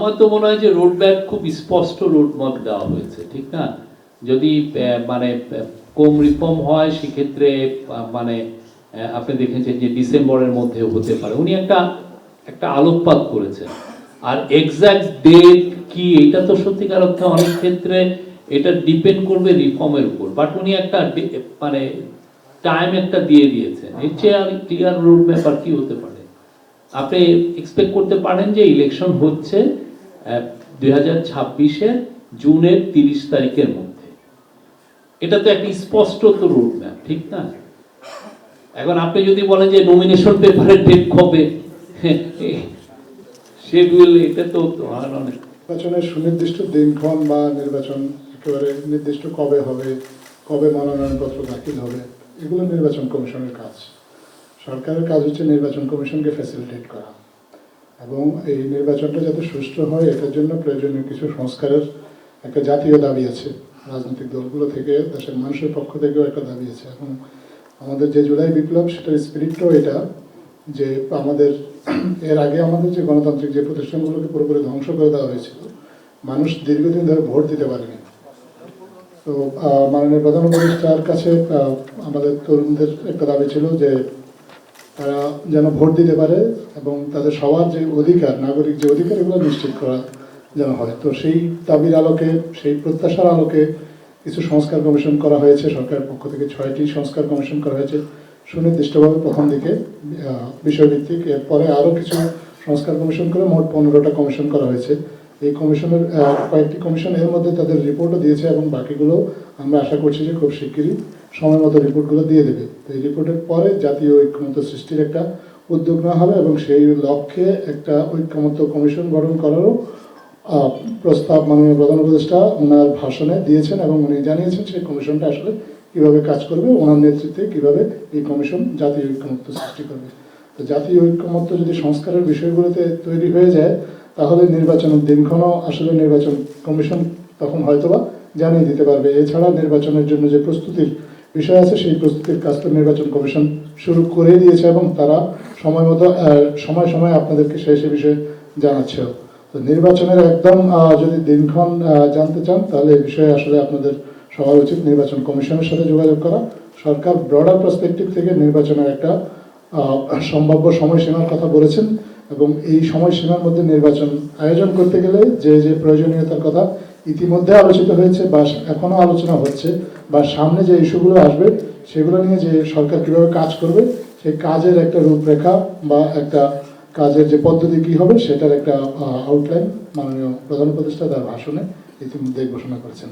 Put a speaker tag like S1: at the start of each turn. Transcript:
S1: আমার তো মনে হয় যে রোড ম্যাপ খুব স্পষ্ট রোড ম্যাপ দেওয়া হয়েছে, ঠিক না? যদি মানে কম রিফর্ম হয়, সেক্ষেত্রে মানে আপনি দেখেছেন যে ডিসেম্বরের মধ্যে হতে পারে। উনি একটা একটা আলোকপাত করেছেন। আর এক্স্যাক্ট ডেট কি, এটা তো সত্যিকার অর্থে অনেক ক্ষেত্রে এটা ডিপেন্ড করবে রিফর্মের উপর। বাট উনি একটা মানে টাইম একটা দিয়ে দিয়েছেন। এর চেয়ে আর ক্লিয়ার রোড ম্যাপ আর কি হতে পারে? আপনি এক্সপেক্ট করতে পারেন যে ইলেকশন হচ্ছে দুই হাজার ছাব্বিশের জুনের তিরিশ তারিখের মধ্যে। এটা তো একটা স্পষ্ট তো রোড ম্যাপ ঠিক না? এখন আপনি যদি বলেন যে নমিনেশন পেপারের ডেট কবে শিডিউল এটা তো অনেক।
S2: নির্বাচনের সুনির্দিষ্ট দিনক্ষণ বা নির্বাচন একেবারে নির্দিষ্ট কবে হবে, কবে মনোনয়নপত্র দাখিল হবে, এগুলো নির্বাচন কমিশনের কাজ। সরকারের কাজ হচ্ছে নির্বাচন কমিশনকে ফ্যাসিলিটেট করা। এবং এই নির্বাচনটা যাতে সুষ্ঠু হয়, এটার জন্য প্রয়োজনীয় কিছু সংস্কারের একটা জাতীয় দাবি আছে। রাজনৈতিক দলগুলো থেকে, দেশের মানুষের পক্ষ থেকেও একটা দাবি আছে। এবং আমাদের যে জুলাই বিপ্লব, সেটার স্পিরিটটাও এটা যে আমাদের, এর আগে আমাদের যে গণতান্ত্রিক যে প্রতিষ্ঠানগুলোকে পুরোপুরি ধ্বংস করে দেওয়া হয়েছিল, মানুষ দীর্ঘদিন ধরে ভোট দিতে পারেনি। তো মাননীয় প্রধান উপদেষ্টার কাছে আমাদের তরুণদের একটা দাবি ছিল যে তারা যেন ভোট দিতে পারে এবং তাদের সবার যে অধিকার, নাগরিক যে অধিকার, এগুলো নিশ্চিত করা যেন হয়। তো সেই দাবির আলোকে, সেই প্রত্যাশার আলোকে কিছু সংস্কার কমিশন করা হয়েছে। সরকারের পক্ষ থেকে ছয়টি সংস্কার কমিশন করা হয়েছে। সুনির্দিষ্টভাবে প্রথম দিকে বিষয়ভিত্তিক। এরপরে আরও কিছু সংস্কার কমিশন করে মোট পনেরোটা কমিশন করা হয়েছে। এই কমিশনের কয়েকটি কমিশন এর মধ্যে তাদের রিপোর্টও দিয়েছে এবং বাকিগুলো আমরা আশা করছি যে খুব শিগগিরই সময় মতো রিপোর্টগুলো দিয়ে দেবে। তো এই রিপোর্টের পরে জাতীয় ঐক্যমত সৃষ্টির একটা উদ্যোগ নেওয়া হবে এবং সেই লক্ষ্যে একটা ঐক্যমত কমিশন গঠন করারও প্রস্তাব মাননীয় প্রধান উপদেষ্টা ওনার ভাষণে দিয়েছেন এবং উনি জানিয়েছেন সেই কমিশনটা আসলে কীভাবে কাজ করবে, ওনার নেতৃত্বে কীভাবে এই কমিশন জাতীয় ঐক্যমত্য সৃষ্টি করবে। তো জাতীয় ঐক্যমত্য যদি সংস্কারের বিষয়গুলোতে তৈরি হয়ে যায় তাহলে নির্বাচনের দিনক্ষণও আসলে নির্বাচন কমিশন তখন হয়তোবা জানিয়ে দিতে পারবে। এছাড়া নির্বাচনের জন্য যে প্রস্তুতির বিষয় আছে, সেই প্রস্তুতির কাজ তো নির্বাচন কমিশন শুরু করে দিয়েছে এবং তারা সময় মতো সময় সময় আপনাদেরকে সেই সে বিষয়ে জানাচ্ছেও। তো নির্বাচনের একদম যদি দিনক্ষণ জানতে চান, তাহলে এই বিষয়ে আসলে আপনাদের সবার উচিত নির্বাচন কমিশনের সাথে যোগাযোগ করা। সরকার ব্রডার পার্সপেক্টিভ থেকে নির্বাচনের একটা সম্ভাব্য সময়সীমার কথা বলেছেন। এবং এই সময়সীমার মধ্যে নির্বাচন আয়োজন করতে গেলে যে যে প্রয়োজনীয়তার কথা ইতিমধ্যে আলোচিত হয়েছে বা এখনও আলোচনা হচ্ছে বা সামনে যে ইস্যুগুলো আসবে, সেগুলো নিয়ে যে সরকার কীভাবে কাজ করবে, সেই কাজের একটা রূপরেখা বা একটা কাজের যে পদ্ধতি কী হবে, সেটার একটা আউটলাইন মাননীয় প্রধান উপদেষ্টা তার ভাষণে ইতিমধ্যে ঘোষণা করেছেন।